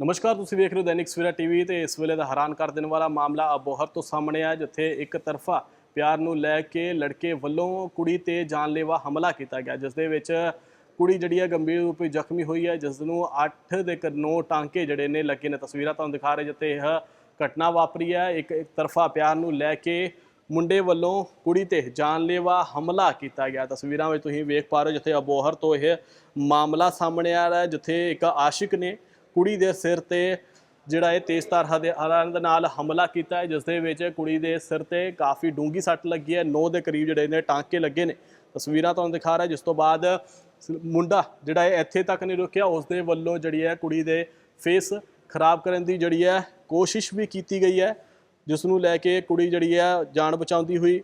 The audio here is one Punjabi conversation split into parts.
ਨਮਸਕਾਰ, ਤੁਸੀਂ ਵੇਖ ਰਹੇ ਹੋ ਦੈਨਿਕ ਸਵੇਰਾ ਟੀਵੀ ਤੇ ਇਸ ਵੇਲੇ ਦਾ ਹੈਰਾਨ ਕਰ ਦੇਣ ਵਾਲਾ ਮਾਮਲਾ ਅਬੋਹਰ ਤੋਂ ਸਾਹਮਣੇ ਆਇਆ, ਜਿੱਥੇ ਇੱਕ ਤਰਫਾ ਪਿਆਰ ਨੂੰ ਲੈ ਕੇ ਲੜਕੇ ਵੱਲੋਂ ਕੁੜੀ ਤੇ ਜਾਨਲੇਵਾ ਹਮਲਾ ਕੀਤਾ ਗਿਆ, ਜਿਸ ਦੇ ਵਿੱਚ ਕੁੜੀ ਜਿਹੜੀ ਹੈ ਗੰਭੀਰ ਰੂਪ ਵਿੱਚ ਜ਼ਖਮੀ ਹੋਈ ਹੈ, ਜਿਸ ਨੂੰ 8 ਦੇ ਨੌ ਟਾਂਕੇ ਜਿਹੜੇ ਨੇ ਲੱਗੇ ਨੇ, ਤਸਵੀਰਾਂ ਤੁਹਾਨੂੰ ਦਿਖਾ ਰਹੇ ਜਿੱਥੇ ਇਹ ਘਟਨਾ ਵਾਪਰੀ ਹੈ। ਇੱਕ ਇੱਕ ਤਰਫਾ ਪਿਆਰ ਨੂੰ ਲੈ ਕੇ ਮੁੰਡੇ ਵੱਲੋਂ ਕੁੜੀ ਤੇ ਜਾਨਲੇਵਾ ਹਮਲਾ ਕੀਤਾ ਗਿਆ, ਤਸਵੀਰਾਂ ਵਿੱਚ ਤੁਸੀਂ ਵੇਖ ਪਾ ਰਹੇ ਹੋ, ਜਿੱਥੇ ਅਬੋਹਰ ਤੋਂ ਇਹ ਮਾਮਲਾ ਸਾਹਮਣੇ ਆ ਰਿਹਾ ਹੈ, ਜਿੱਥੇ ਇੱਕ ਆਸ਼ਿਕ ਨੇ ਕੁੜੀ ਦੇ ਸਿਰ ਤੇ ਜਿਹੜਾ ਇਹ ਤੇਜ਼ਧਾਰ ਹਥਿਆਰਾਂ ਦੇ ਨਾਲ ਹਮਲਾ ਕੀਤਾ ਹੈ, ਜਿਸ ਦੇ ਵਿੱਚ ਕੁੜੀ ਦੇ ਸਿਰ ਤੇ ਕਾਫੀ ਡੂੰਗੀ ਸੱਟ ਲੱਗੀ ਹੈ। 9 ਦੇ ਕਰੀਬ ਜਿਹੜੇ ਨੇ ਟਾਂਕੇ ਲੱਗੇ ਨੇ। ਤਸਵੀਰਾਂ ਤੁਹਾਨੂੰ ਦਿਖਾ ਰਿਹਾ, ਜਿਸ ਤੋਂ ਬਾਅਦ ਮੁੰਡਾ ਜਿਹੜਾ ਹੈ ਇੱਥੇ ਤੱਕ ਨਹੀਂ ਰੁਕਿਆ, ਉਸ ਦੇ ਵੱਲੋਂ ਜਿਹੜੀ ਹੈ ਕੁੜੀ ਦੇ ਫੇਸ ਖਰਾਬ ਕਰਨ ਦੀ ਜਿਹੜੀ ਹੈ ਕੋਸ਼ਿਸ਼ ਵੀ ਕੀਤੀ ਗਈ ਹੈ, ਜਿਸ ਨੂੰ ਲੈ ਕੇ ਕੁੜੀ ਜਿਹੜੀ ਹੈ ਜਾਨ ਬਚਾਉਂਦੀ ਹੋਈ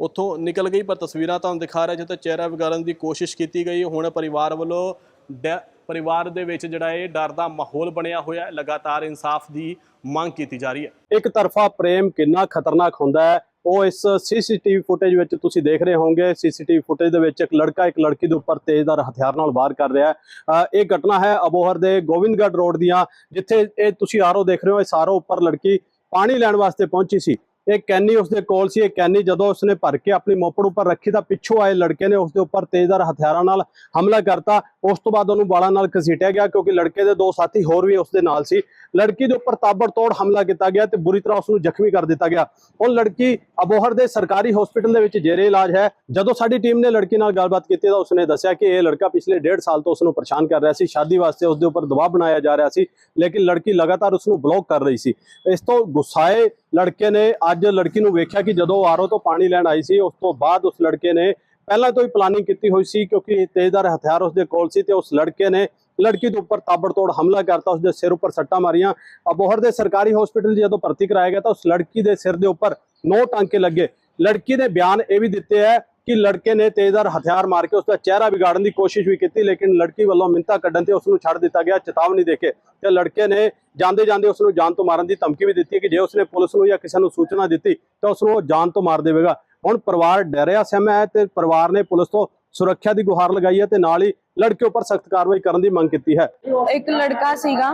ਉੱਥੋਂ ਨਿਕਲ ਗਈ। ਪਰ ਤਸਵੀਰਾਂ ਤੁਹਾਨੂੰ ਦਿਖਾ ਰਿਹਾ, ਜਿੱਥੇ ਚਿਹਰਾ ਵਿਗਾੜਨ ਦੀ ਕੋਸ਼ਿਸ਼ ਕੀਤੀ ਗਈ। ਹੁਣ ਪਰਿਵਾਰ ਵੱਲੋਂ ਡੈ- ਪਰਿਵਾਰ ਦੇ ਵਿੱਚ ਜਿਹੜਾ ਇਹ ਡਰ ਦਾ ਮਾਹੌਲ ਬਣਿਆ ਹੋਇਆ ਹੈ, ਲਗਾਤਾਰ ਇਨਸਾਫ ਦੀ ਮੰਗ ਕੀਤੀ ਜਾ ਰਹੀ ਹੈ। ਇੱਕ ਤਰਫਾ ਪ੍ਰੇਮ ਕਿੰਨਾ ਖਤਰਨਾਕ ਹੁੰਦਾ ਹੈ, ਉਹ ਇਸ ਸੀਸੀਟੀਵੀ ਫੁਟੇਜ ਵਿੱਚ ਤੁਸੀਂ ਦੇਖ ਰਹੇ ਹੋਵੋਗੇ। ਸੀਸੀਟੀਵੀ ਫੁਟੇਜ ਦੇ ਵਿੱਚ ਇੱਕ ਲੜਕਾ, ਇੱਕ ਲੜਕੀ ਦੇ ਉੱਪਰ ਤੇਜ਼ਦਾਰ ਹਥਿਆਰ ਨਾਲ ਵਾਰ ਕਰ ਰਿਹਾ ਹੈ। ਇਹ ਘਟਨਾ ਹੈ ਅਬੋਹਰ ਦੇ ਗੋਬਿੰਦਗੜ੍ਹ ਰੋਡ ਦੀਆਂ, ਜਿੱਥੇ ਇਹ ਤੁਸੀਂ ਆਰੋ ਦੇਖ ਰਹੇ ਹੋ, ਇਸ ਆਰੋ ਉੱਪਰ ਲੜਕੀ ਪਾਣੀ ਲੈਣ ਵਾਸਤੇ ਪਹੁੰਚੀ ਸੀ। ਇਹ ਕੈਨੀ ਉਸਦੇ ਕੋਲ ਸੀ, ਇਹ ਕੈਨੀ ਜਦੋਂ ਉਸਨੇ ਭਰ ਕੇ ਆਪਣੀ ਮੋਪੜ ਉੱਪਰ ਰੱਖੀ ਤਾਂ ਪਿੱਛੋਂ ਆਏ ਲੜਕੇ ਨੇ ਉਸਦੇ ਉੱਪਰ ਤੇਜ਼ਦਾਰ ਹਥਿਆਰਾਂ ਨਾਲ ਹਮਲਾ ਕਰਤਾ। ਉਸ ਤੋਂ ਬਾਅਦ ਉਹਨੂੰ ਬਾਲਾਂ ਨਾਲ ਘਸੀਟਿਆ ਗਿਆ ਕਿਉਂਕਿ ਲੜਕੇ ਦੇ ਦੋ ਸਾਥੀ ਹੋਰ ਵੀ ਉਸਦੇ ਨਾਲ ਸੀ। ਲੜਕੀ ਦੇ ਉੱਪਰ ਤਾਬੜਤੋੜ ਹਮਲਾ ਕੀਤਾ ਗਿਆ ਤੇ ਬੁਰੀ ਤਰ੍ਹਾਂ ਉਸ ਨੂੰ ਜ਼ਖਮੀ ਕਰ ਦਿੱਤਾ ਗਿਆ। ਉਹ ਲੜਕੀ ਅਬੋਹਰ ਦੇ ਸਰਕਾਰੀ ਹਸਪੀਟਲ ਦੇ ਵਿੱਚ ਜੇਰੇ ਇਲਾਜ ਹੈ। ਜਦੋਂ ਸਾਡੀ ਟੀਮ ਨੇ ਲੜਕੀ ਨਾਲ ਗੱਲਬਾਤ ਕੀਤੀ ਤਾਂ ਉਸਨੇ ਦੱਸਿਆ ਕਿ ਇਹ ਲੜਕਾ ਪਿਛਲੇ ਡੇਢ ਸਾਲ ਤੋਂ ਉਸ ਨੂੰ ਪਰੇਸ਼ਾਨ ਕਰ ਰਿਹਾ ਸੀ। ਸ਼ਾਦੀ ਵਾਸਤੇ ਉਸ ਦੇ ਉੱਪਰ ਦਬਾਅ ਬਣਾਇਆ ਜਾ ਰਿਹਾ ਸੀ, ਲੇਕਿਨ ਲੜਕੀ ਲਗਾਤਾਰ ਉਸ ਨੂੰ ਬਲੌਕ ਕਰ ਰਹੀ ਸੀ। ਇਸ ਤੋਂ ਗੁੱਸਾਏ ਲੜਕੇ ਨੇ ਅੱਜ ਲੜਕੀ ਨੂੰ ਵੇਖਿਆ ਕਿ ਜਦੋਂ ਉਹ ਆਰੋ ਤੋਂ ਪਾਣੀ ਲੈਣ ਆਈ ਸੀ, ਉਸ ਤੋਂ ਬਾਅਦ ਉਸ ਲੜਕੇ ਨੇ ਪਹਿਲਾਂ ਤੋਂ ਹੀ ਪਲਾਨਿੰਗ ਕੀਤੀ ਹੋਈ ਸੀ ਕਿਉਂਕਿ ਤੇਜ਼ਦਾਰ ਹਥਿਆਰ ਉਸਦੇ ਕੋਲ ਸੀ ਤੇ ਉਸ ਲੜਕੇ ਨੇ ਲੜਕੀ ਦੇ ਉੱਪਰ ਤਾਬੜਤੋੜ ਹਮਲਾ ਕਰਤਾ, ਉਸਦੇ ਸਿਰ ਉੱਪਰ ਸੱਟਾਂ ਮਾਰੀਆਂ। ਅਬੋਹਰ ਦੇ ਸਰਕਾਰੀ ਹਸਪੀਟਲ ਜਦੋਂ ਭਰਤੀ ਕਰਾਇਆ ਗਿਆ ਤਾਂ ਉਸ ਲੜਕੀ ਦੇ ਸਿਰ ਦੇ ਉੱਪਰ ਨੌ ਟਾਂਕੇ ਲੱਗੇ। ਲੜਕੀ ਨੇ ਬਿਆਨ ਇਹ ਵੀ ਦਿੱਤੇ ਹੈ ਕਿ ਲੜਕੇ ਨੇ ਤੇਜ਼ਦਾਰ ਹਥਿਆਰ ਮਾਰ ਕੇ ਉਸ ਦਾ ਚਿਹਰਾ ਵਿਗਾੜਨ ਦੀ ਕੋਸ਼ਿਸ਼ ਵੀ ਕੀਤੀ, ਲੇਕਿਨ ਲੜਕੀ ਵੱਲੋਂ ਮਿੰਤਾ ਕੱਢਣ ਤੇ ਉਸ ਨੂੰ ਛੱਡ ਦਿੱਤਾ ਗਿਆ, ਚੇਤਾਵਨੀ ਦੇ ਕੇ। ਤੇ ਲੜਕੇ ਨੇ ਜਾਂਦੇ ਜਾਂਦੇ ਉਸ ਨੂੰ ਜਾਨ ਤੋਂ ਮਾਰਨ ਦੀ ਧਮਕੀ ਵੀ ਦਿੱਤੀ ਕਿ ਜੇ ਉਸਨੇ ਪੁਲਿਸ ਨੂੰ ਜਾਂ ਕਿਸੇ ਨੂੰ ਸੂਚਨਾ ਦਿੱਤੀ, ਤਾਂ ਉਸ ਨੂੰ ਉਹ ਜਾਨ ਤੋਂ ਮਾਰ ਦੇਵੇਗਾ। ਹੁਣ ਪਰਿਵਾਰ ਡਰਿਆ ਸਹਿਮਾ ਹੈ ਤੇ ਪਰਿਵਾਰ ਨੇ ਪੁਲਿਸ ਤੋਂ ਸੁਰੱਖਿਆ ਦੀ ਗੁਹਾਰ ਲਗਾਈ ਹੈ ਤੇ ਨਾਲ ਹੀ ਲੜਕੇ ਉੱਪਰ ਸਖਤ ਕਾਰਵਾਈ ਕਰਨ ਦੀ ਮੰਗ ਕੀਤੀ ਹੈ। ਇੱਕ ਲੜਕਾ ਸੀਗਾ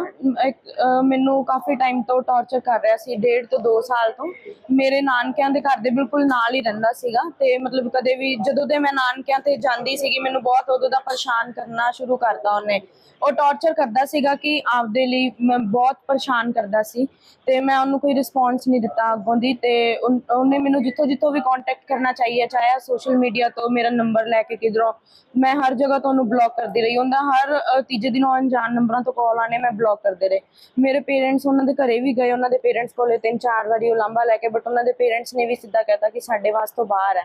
ਮੈਨੂੰ ਕਾਫੀ ਟਾਈਮ ਤੋਂ ਟੌਰਚਰ ਕਰ ਰਿਹਾ ਸੀ, ਡੇਢ ਤੋਂ 2 ਸਾਲ ਤੋਂ। ਮੇਰੇ ਨਾਨਕਿਆਂ ਦੇ ਘਰ ਦੇ ਬਿਲਕੁਲ ਨਾਲ ਹੀ ਰਹਿੰਦਾ ਸੀਗਾ ਤੇ ਮਤਲਬ ਕਦੇ ਵੀ ਜਦੋਂ ਦੇ ਮੈਂ ਨਾਨਕਿਆਂ ਤੇ ਜਾਂਦੀ ਸੀਗੀ, ਮੈਨੂੰ ਬਹੁਤ ਉਦੋਂ ਦਾ ਪਰੇਸ਼ਾਨ ਕਰਨਾ ਸ਼ੁਰੂ ਕਰਤਾ ਉਹਨੇ। ਉਹ ਟੌਰਚਰ ਕਰਦਾ ਸੀਗਾ ਕਿ ਆਪਦੇ ਲਈ ਮੈਂ ਬਹੁਤ ਪਰੇਸ਼ਾਨ ਕਰਦਾ ਸੀ ਤੇ ਮੈਂ ਉਹਨੂੰ ਕੋਈ ਰਿਸਪੌਂਸ ਨਹੀਂ ਦਿੱਤਾ ਅੱਗੋਂ ਦੀ ਤੇ ਉਨ- ਉਹਨੇ ਮੈਨੂੰ ਜਿੱਥੋਂ ਜਿੱਥੋਂ ਵੀ ਕੰਟੈਕਟ ਕਰਨਾ ਚਾਹੀਏ, ਚਾਹੇ ਸੋਸ਼ਲ ਮੀਡੀਆ ਤੋਂ ਮੇਰਾ ਨੰਬਰ ਲੈ ਕੇ ਕਿਧਰੋਂ, ਮੈਂ ਹਰ ਜਗ੍ਹਾ ਤੋਂ ਉਹਨੂੰ ਬਲੌਕ ਕਰਦੀ ਰਹੀ। ਉਹਦਾ ਹਰ ਤੀਜੇ ਦਿਨ ਉਹ ਅਣਜਾਣ ਨੰਬਰਾਂ ਤੋਂ ਕਾਲ ਆਣੇ ਮੈਂ ਬਲੌਕ ਕਰਦੇ ਰਹੇ। ਮੇਰੇ ਪੇਰੈਂਟਸ ਉਹਨਾਂ ਦੇ ਘਰੇ ਵੀ ਗਏ, ਉਹਨਾਂ ਦੇ ਪੇਰੈਂਟਸ ਕੋਲੇ ਤਿੰਨ ਚਾਰ ਵਾਰੀ ਉਹ ਲਾਂਭਾ ਲੈ ਕੇ ਬਟ ਉਹਨਾਂ ਦੇ ਪੇਰੈਂਟਸ ਨੇ ਵੀ ਸਿੱਧਾ ਕਹਿਤਾ ਕਿ ਸਾਡੇ ਵਾਸਤੇ ਬਾਹਰ ਹੈ।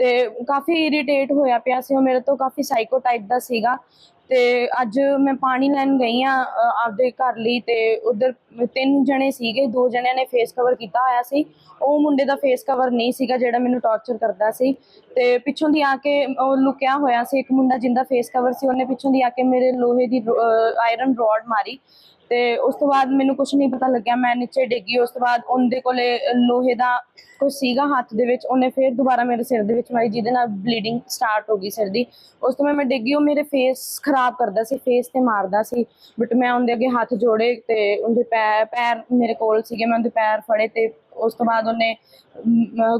ਤੇ ਕਾਫੀ ਇਰੀਟੇਟ ਹੋਇਆ ਪਿਆ ਸੀ। ਉਹ ਮੇਰੇ ਤੋਂ ਕਾਫੀ ਸਾਈਕੋ ਟਾਈਪ ਦਾ ਸੀਗਾ। ਤੇ ਅੱਜ ਮੈਂ ਪਾਣੀ ਲੈਣ ਗਈ ਆ ਆਪਦੇ ਘਰ ਲਈ ਤੇ ਉਧਰ ਤਿੰਨ ਜਣੇ ਸੀਗੇ। ਦੋ ਜਣਿਆਂ ਨੇ ਫੇਸ ਕਵਰ ਕੀਤਾ ਹੋਇਆ ਸੀ। ਉਹ ਮੁੰਡੇ ਦਾ ਫੇਸ ਕਵਰ ਨਹੀਂ ਸੀਗਾ ਜਿਹੜਾ ਮੈਨੂੰ ਟੌਰਚਰ ਕਰਦਾ ਸੀ। ਤੇ ਪਿੱਛੋਂ ਦੀ ਆ ਕੇ ਉਹ ਲੁਕਿਆ ਹੋਇਆ ਸੀ। ਇੱਕ ਮੁੰਡਾ ਜਿੰਦਾ ਫੇਸ ਕਵਰ ਸੀ। ਉਹਨੇ ਪਿੱਛੋਂ ਦੀ ਆ ਕੇ ਮੇਰੇ ਲੋਹੇ ਦੀ ਆਇਰਨ ਰੋਡ ਮਾਰੀ। ਤੇ ਉਸ ਤੋਂ ਬਾਅਦ ਮੈਨੂੰ ਕੁਝ ਨਹੀਂ ਪਤਾ ਲੱਗਿਆ, ਮੈਂ ਨੀਚੇ ਡਿੱਗੀ, ਉਸ ਤੋਂ ਬਾਅਦ ਉਹਦੇ ਕੋਲੇ ਲੋਹੇ ਦਾ ਕੁਝ ਸੀਗਾ ਹੱਥ ਦੇ ਵਿੱਚ, ਉਹਨੇ ਫਿਰ ਦੁਬਾਰਾ ਮੇਰੇ ਸਿਰ ਦੇ ਵਿੱਚ ਮਾਰੀ, ਜਿਹਦੇ ਨਾਲ ਬਲੀਡਿੰਗ ਸਟਾਰਟ ਹੋ ਗਈ ਸਿਰ ਦੀ। ਉਸ ਤੋਂ ਬਾਅਦ ਮੈਂ ਡਿੱਗੀ, ਉਹ ਮੇਰੇ ਫੇਸ ਖਰਾਬ ਕਰਦਾ ਸੀ ਫੇਸ ਤੇ ਮਾਰਦਾ ਸੀ ਬਟ ਮੈਂ ਉਹਦੇ ਅੱਗੇ ਹੱਥ ਜੋੜੇ ਤੇ ਉਹਦੇ ਪੈਰ ਪੈਰ ਮੇਰੇ ਕੋਲ ਸੀਗੇ, ਮੈਂ ਉਹਦੇ ਪੈਰ ਫੜੇ ਤੇ ਉਸ ਤੋਂ ਬਾਅਦ ਉਹਨੇ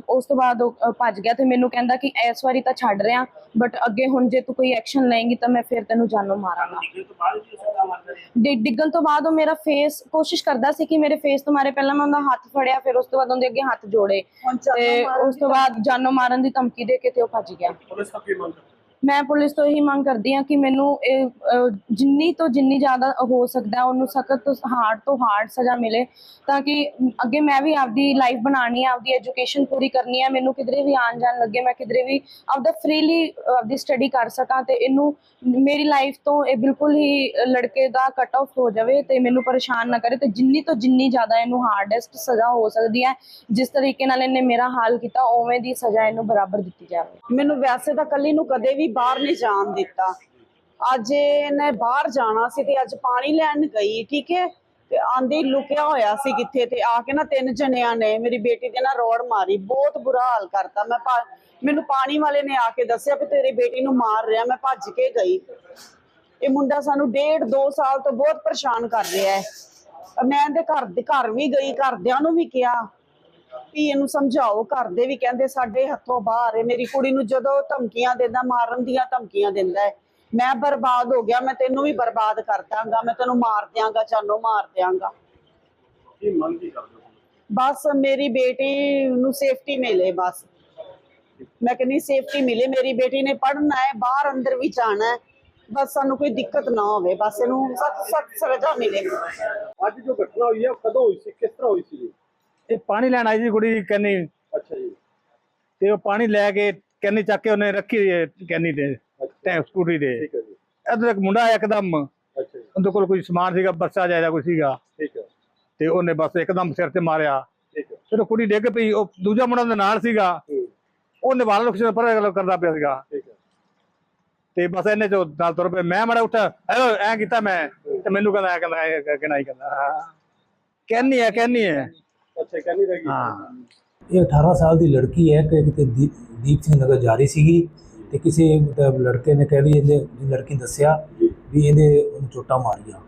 ਉਸ ਤੋਂ ਬਾਅਦ ਉਹ ਭੱਜ ਗਿਆ ਤੇ ਮੈਨੂੰ ਕਹਿੰਦਾ ਕਿ ਇਸ ਵਾਰੀ ਤਾਂ ਛੱਡ ਰਿਆਂ ਬਟ ਅੱਗੇ ਹੁਣ ਜੇ ਤੂੰ ਕੋਈ ਐਕਸ਼ਨ ਲਏਂਗੀ ਤਾਂ ਮੈਂ ਫਿਰ ਤੈਨੂੰ ਜਾਨੋਂ ਮਾਰਾਂਗਾ। ਡਿ- ਡਿੱਗਣ ਤੋਂ ਬਾਅਦ ਉਹ ਮੇਰਾ ਫੇਸ ਕੋਸ਼ਿਸ਼ ਕਰਦਾ ਸੀ ਕਿ ਮੇਰੇ ਫੇਸ ਤੋਂ ਮਾਰੇ ਪਹਿਲਾਂ ਮੈਂ ਉਹਦਾ ਹੱਥ ਫੜਿਆ ਫਿਰ ਉਸ ਤੋਂ ਬਾਅਦ ਉਹਦੇ ਅੱਗੇ ਹੱਥ ਜੋੜੇ। ਤੇ ਉਸ ਤੋਂ ਬਾਅਦ ਜਾਨੋਂ ਮਾਰਨ ਦੀ ਧਮਕੀ ਦੇ ਕੇ ਤੇ ਉਹ ਭੱਜ ਗਿਆ। ਪੁਲਿਸ ਤੋਂ ਕੀ ਮੰਗ ਮੈਂ ਪੁਲਿਸ ਤੋਂ ਇਹੀ ਮੰਗ ਕਰਦੀ ਹਾਂ ਕਿ ਮੈਨੂੰ ਇਹ ਜਿੰਨੀ ਤੋਂ ਜਿੰਨੀ ਜ਼ਿਆਦਾ ਹੋ ਸਕਦਾ ਉਹਨੂੰ ਸਖਤ ਤੋਂ ਹਾਰਡ ਤੋਂ ਹਾਰਡ ਸਜ਼ਾ ਮਿਲੇ ਤਾਂ ਕਿ ਅੱਗੇ ਮੈਂ ਵੀ ਆਪਦੀ ਲਾਈਫ ਬਣਾਉਣੀ ਹੈ, ਆਪਦੀ ਐਜੂਕੇਸ਼ਨ ਪੂਰੀ ਕਰਨੀ ਹੈ, ਮੈਨੂੰ ਕਿਧਰੇ ਵੀ ਆਉਣ ਜਾਣ ਲੱਗੇ, ਮੈਂ ਕਿਧਰੇ ਵੀ ਆਪਦਾ ਫ੍ਰੀਲੀ ਆਪਦੀ ਸਟੱਡੀ ਕਰ ਸਕਾਂ ਤੇ ਇਹਨੂੰ ਮੇਰੀ ਲਾਈਫ ਤੋਂ ਇਹ ਬਿਲਕੁਲ ਹੀ ਲੜਕੇ ਦਾ ਕਟ ਆਫ ਹੋ ਜਾਵੇ ਤੇ ਮੈਨੂੰ ਪਰੇਸ਼ਾਨ ਨਾ ਕਰੇ ਤੇ ਜਿੰਨੀ ਤੋਂ ਜਿੰਨੀ ਜ਼ਿਆਦਾ ਇਹਨੂੰ ਹਾਰਡੈਸਟ ਸਜ਼ਾ ਹੋ ਸਕਦੀ ਹੈ, ਜਿਸ ਤਰੀਕੇ ਨਾਲ ਇਹਨੇ ਮੇਰਾ ਹਾਲ ਕੀਤਾ, ਉਵੇਂ ਦੀ ਸਜ਼ਾ ਇਹਨੂੰ ਬਰਾਬਰ ਦਿੱਤੀ ਜਾਵੇ। ਮੈਨੂੰ ਵੈਸੇ ਤਾਂ ਕੱਲੀ ਨੂੰ ਕਦੇ ਵੀ ਬਾਹਰ ਨਹੀਂ ਜਾਣ ਦਿੱਤਾ। ਅੱਜ ਇਹਨੇ ਬਾਹਰ ਜਾਣਾ ਸੀ ਤੇ ਅੱਜ ਪਾਣੀ ਲੈਣ ਗਈ, ਠੀਕ ਹੈ? ਤੇ ਆਂਦੀ ਲੁਕਿਆ ਹੋਇਆ ਸੀ ਕਿੱਥੇ ਤੇ ਆ ਕੇ ਨਾ ਤਿੰਨ ਜਣਿਆਂ ਨੇ ਮੇਰੀ ਬੇਟੀ ਦੇ ਨਾਲ ਰੋੜ ਮਾਰੀ, ਬਹੁਤ ਬੁਰਾ ਹਾਲ ਕਰਤਾ। ਮੈਂ ਮੈਨੂੰ ਪਾਣੀ ਵਾਲੇ ਨੇ ਆ ਕੇ ਦੱਸਿਆ ਵੀ ਤੇਰੀ ਬੇਟੀ ਨੂੰ ਮਾਰ ਰਿਹਾ, ਮੈਂ ਭੱਜ ਕੇ ਗਈ। ਇਹ ਮੁੰਡਾ ਸਾਨੂੰ ਡੇਢ ਦੋ ਸਾਲ ਤੋਂ ਬਹੁਤ ਪਰੇਸ਼ਾਨ ਕਰ ਰਿਹਾ ਹੈ। ਮੈਂ ਇਹਦੇ ਘਰ ਦੇ ਘਰ ਵੀ ਗਈ, ਘਰਦਿਆਂ ਨੂੰ ਵੀ ਕਿਹਾ। ਵੀ ਇਹਨੂੰ ਸਮਝਾਓ ਘਰ ਦੇ ਵੀ ਕਹਿੰਦੇ ਸਾਡੇ ਹੱਥੋਂ ਬਾਹਰ ਹੈ ਮੇਰੀ ਕੁੜੀ ਨੂੰ ਜਦੋਂ ਧਮਕੀਆਂ ਦਿੰਦਾ ਮਾਰਨ ਦੀਆਂ ਧਮਕੀਆਂ ਦਿੰਦਾ ਹੈ ਮੈਂ ਬਰਬਾਦ ਹੋ ਗਿਆ ਮੈਂ ਤੈਨੂੰ ਵੀ ਬਰਬਾਦ ਕਰ ਦਾਂਗਾ ਮੈਂ ਤੈਨੂੰ ਮਾਰ ਦਿਆਂਗਾ ਚਾਨੋ ਮਾਰ ਦਿਆਂਗਾ। ਕੀ ਮੰਗ ਕੀ ਕਰਦੇ ਹੋ? ਬਸ ਮੇਰੀ ਬੇਟੀ ਨੂੰ ਸੇਫਟੀ ਮਿਲੇ ਬਸ। ਮੈਂ ਕਹਿੰਦੀ ਸੇਫਟੀ ਮਿਲੇ ਮੇਰੀ ਬੇਟੀ ਨੇ ਪੜ੍ਹਨਾ ਹੈ ਬਾਹਰ ਅੰਦਰ ਵੀ ਜਾਣਾ ਹੈ ਬਸ ਸਾਨੂੰ ਕੋਈ ਦਿੱਕਤ ਨਾ ਹੋਵੇ ਬਸ ਇਹਨੂੰ ਸਖਤ ਸਖਤ ਸਜ਼ਾ ਮਿਲੇ। ਅੱਜ ਜੋ ਘਟਨਾ ਹੋਈ ਹੈ ਕਦੋਂ ਹੋਈ ਸੀ ਕਿਸ ਤਰ੍ਹਾਂ ਹੋਈ ਸੀ ਇਹ ਪਾਣੀ ਲੈਣ ਆਈ ਸੀ ਕੁੜੀ ਕੰਨੀ। ਅੱਛਾ ਜੀ। ਤੇ ਉਹ ਪਾਣੀ ਲੈ ਕੇ ਕੰਨੀ ਚੱਕ ਕੇ ਉਹਨੇ ਰੱਖੀ ਕੰਨੀ ਤੇ ਟੈ ਸਕੂਟਰੀ ਤੇ। ਠੀਕ ਹੈ ਜੀ। ਇਧਰ ਇੱਕ ਮੁੰਡਾ ਆਇਆ ਇੱਕਦਮ। ਅੱਛਾ ਜੀ। ਉਹਦੇ ਕੋਲ ਕੋਈ ਸਮਾਨ ਸੀਗਾ ਬੱਸਾ ਜਾਇਦਾ ਕੋਈ ਸੀਗਾ। ਠੀਕ ਹੈ। ਤੇ ਉਹਨੇ ਬਸ ਇੱਕਦਮ ਸਿਰ ਤੇ ਮਾਰਿਆ। ਠੀਕ ਹੈ। ਫਿਰ ਕੁੜੀ ਡਿੱਗ ਪਈ ਉਹ ਦੂਜਾ ਮੁੰਡਾ ਉਹਦੇ ਨਾਲ ਸੀਗਾ। ਉਹਨੇ ਵਾਲ ਲੁਕਸ ਪਰ ਕਰਦਾ ਪਿਆ ਸੀਗਾ। ਠੀਕ ਹੈ। ਤੇ ਬਸ ਇਹਨੇ ਜੋ ਨਾਲ ਤੁਰ ਪਿਆ ਮੈਂ ਮੜਾ ਉੱਠਾ ਐ ਕੀਤਾ ਮੈਂ। ਤੇ ਮੈਨੂੰ ਕਹਿੰਦਾ ਕਹਿੰਦਾ ਕਹਿੰਦਾ ਕਹਿੰਦਾ ਕਹਿੰਨੀ ਹੈ ਕਹਿੰਨੀ ਹੈ। ਅੱਛਾ ਕਹਿੰਦੀ ਰਹੀ ਹਾਂ। ਇਹ 18 ਸਾਲ ਦੀ ਲੜਕੀ ਹੈ ਕਿ ਕਿਤੇ ਦੀ- ਦੀਪ ਸਿੰਘ ਨਗਰ ਜਾ ਰਹੀ ਸੀਗੀ ਤੇ ਕਿਸੇ ਮਤਲਬ ਲੜਕੇ ਨੇ ਕਹਿ ਵੀ ਇਹਦੇ ਲੜਕੀ ਦੱਸਿਆ ਵੀ ਇਹਦੇ ਉਹਨੂੰ ਚੋਟਾਂ ਮਾਰੀਆਂ।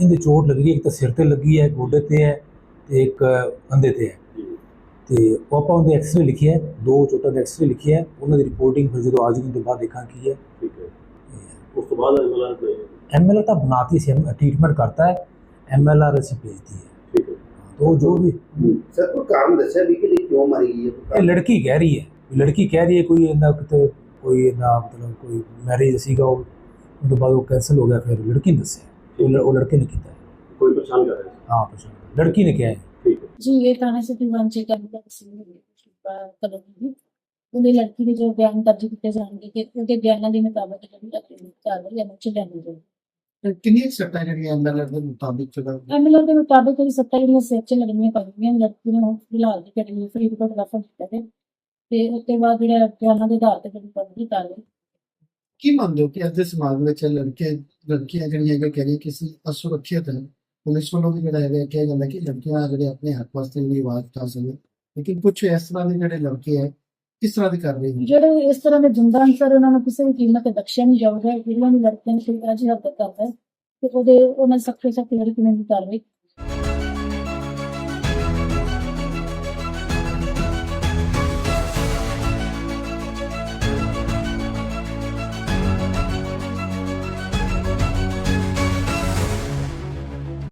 ਇਹਦੇ ਚੋਟ ਲੱਗੀ ਹੈ, ਇੱਕ ਤਾਂ ਸਿਰ ਤੇ ਲੱਗੀ ਹੈ ਗੋਡੇ ਤੇ ਹੈ ਤੇ ਇੱਕ ਕੰਧੇ ਤੇ ਹੈ। ਤੇ ਉਹ ਆਪਾਂ ਉਹਦੇ ਐਕਸਰੇ ਲਿਖਿਆ ਹੈ, ਦੋ ਚੋਟਾਂ ਦੇ ਐਕਸਰੇ ਲਿਖਿਆ ਹੈ, ਉਹਨਾਂ ਦੀ ਰਿਪੋਰਟਿੰਗ ਫਿਰ ਜਦੋਂ ਆ ਜਾਊਗੀ ਤੋਂ ਬਾਅਦ ਦੇਖਾਂ ਕੀ ਹੈ। ਠੀਕ ਹੈ। ਉਸ ਤੋਂ ਬਾਅਦ ਐਮਐਲਆਰ ਐਮਐਲਆਰ ਤਾਂ ਬਣਾਤੀ ਸੀ ਟ੍ਰੀਟਮੈਂਟ ਕਰਤਾ ਹੈ ਐਮਐਲਆਰ ਅਸੀਂ ਭੇਜਦੀ ਹੈ। ਠੀਕ ਹੈ तो जो भी ਸਰ ਕੋਈ ਕਾਰਨ ਦੱਸਿਆ ਵੀ ਕਿ ਇਹ ਕਿਉਂ ਮਾਰੀ ਗਈ ਹੈ ਕੋਈ ਇਹ ਕਾਰਨ? ਲੜਕੀ ਕਹਿ ਰਹੀ ਹੈ ਲੜਕੀ ਕਹਿ ਰਹੀ ਹੈ ਕੋਈ ਇਹਦਾ ਕਿਤੇ ਕੋਈ ਇਹਦਾ ਮਤਲਬ ਕੋਈ ਮੈਰਿਜ ਸੀਗਾ ਉਹ ਉਹ ਤੋਂ ਬਾਅਦ ਉਹ ਕੈਨਸਲ ਹੋ ਗਿਆ ਫਿਰ ਲੜਕੀ ਨੇ ਦੱਸਿਆ ਉਹ ਲ- ਉਹ ਲੜਕੇ ਨੇ ਕੀਤਾ ਹੈ। ਕੋਈ ਪਰੇਸ਼ਾਨ ਕਰ ਰਿਹਾ ਹਾਂ ਪਛਾਣ ਲੜਕੀ ਨੇ ਕਿਹਾ ਹੈ ਠੀਕ ਹੈ जी ये थाने से दीवान चेक करने का कदम है ਉਹਦੇ ਲੜਕੀ ਦੇ ਜੋ ਬਿਆਨ ਦਰਜ ਕੀਤੇ ਜਾਣਗੇ ਕਿ ਉਹਦੇ ਬਿਆਨਾਂ ਦੇ ਮੁਤਾਬਕ ਜਿਹੜੀ ਅਗਲੀ ਕਾਰਵਾਈ ਅਮਲ ਚ ਲੈਣੀ ਜਾਵੇ ਕਿੰਨੀਆਂ ਸੱਟਾਂ ਜਿਹੜੀਆਂ ਐਮਐਲਆਰ ਦੇ ਮੁਤਾਬਿਕ ਚਲਾ ਐਮਐਲਆਰ ਦੇ ਮੁਤਾਬਕ ਜਿਹੜੀ ਸੱਤਾ ਜਿਹੜੀਆਂ ਸਿਰ ਚ ਲੱਗਣੀਆਂ ਪਾਈਆਂ ਲੜਕੀ ਨੂੰ ਫਿਲਹਾਲ ਦੀ ਕੜੀ ਫਰੀਦਕੋਟ ਰਫਲ ਕੀਤਾ ਤੇ ਤੇ ਉਸ ਤੋਂ ਬਾਅਦ ਜਿਹੜਾ ਬਿਆਨਾਂ ਦੇ ਆਧਾਰ ਤੇ ਜਿਹੜੀ ਬਣਦੀ ਕਾਰਵਾਈ ਕੀ ਮੰਨਦੇ ਹੋ ਕਿ ਅੱਜ ਦੇ ਸਮਾਜ ਵਿੱਚ ਲੜਕੇ ਲੜਕੀਆਂ ਜਿਹੜੀਆਂ ਹੈਗੇ ਕਹਿ ਰਹੀਆਂ ਕਿ ਅਸੀਂ ਅਸੁਰੱਖਿਅਤ ਹਨ? ਪੁਲਿਸ ਵੱਲੋਂ ਵੀ ਜਿਹੜਾ ਹੈਗਾ ਕਿਹਾ ਜਾਂਦਾ ਕਿ ਲੜਕੀਆਂ ਜਿਹੜੇ ਆਪਣੇ ਹੱਕ ਵਾਸਤੇ ਵੀ ਆਵਾਜ਼ ਉਠਾ ਸਕਣ। ਲੇਕਿਨ ਕੁਝ ਇਸ ਤਰ੍ਹਾਂ ਦੇ ਜਿਹੜੇ ਲੜਕੇ ਹੈ ਕਿਸ ਤਰ੍ਹਾਂ ਦੀ ਕਾਰਵਾਈ ਹੁੰਦੀ? ਜਿਹੜੇ ਇਸ ਤਰ੍ਹਾਂ ਦੇ ਜਿੰਦਾ ਅਨਸਰ ਉਹਨਾਂ ਨੂੰ ਕਿਸੇ ਵੀ ਕੀਮਤ ਤੇ ਬਖਸ਼ਿਆ ਨਹੀਂ ਜਾਊਗਾ, ਜਿਹੜੀਆਂ ਵੀ ਲੜਕੀਆਂ ਨੂੰ ਕੋਈ ਅਜਿਹਾ ਹਰਕਤ ਕਰਦਾ ਹੈ, ਤੇ ਉਹਦੇ ਉਹਨਾਂ ਸਖਤ ਸਖਤ ਜਿਹੜੀ ਕਾਨੂੰਨੀ ਕਾਰਵਾਈ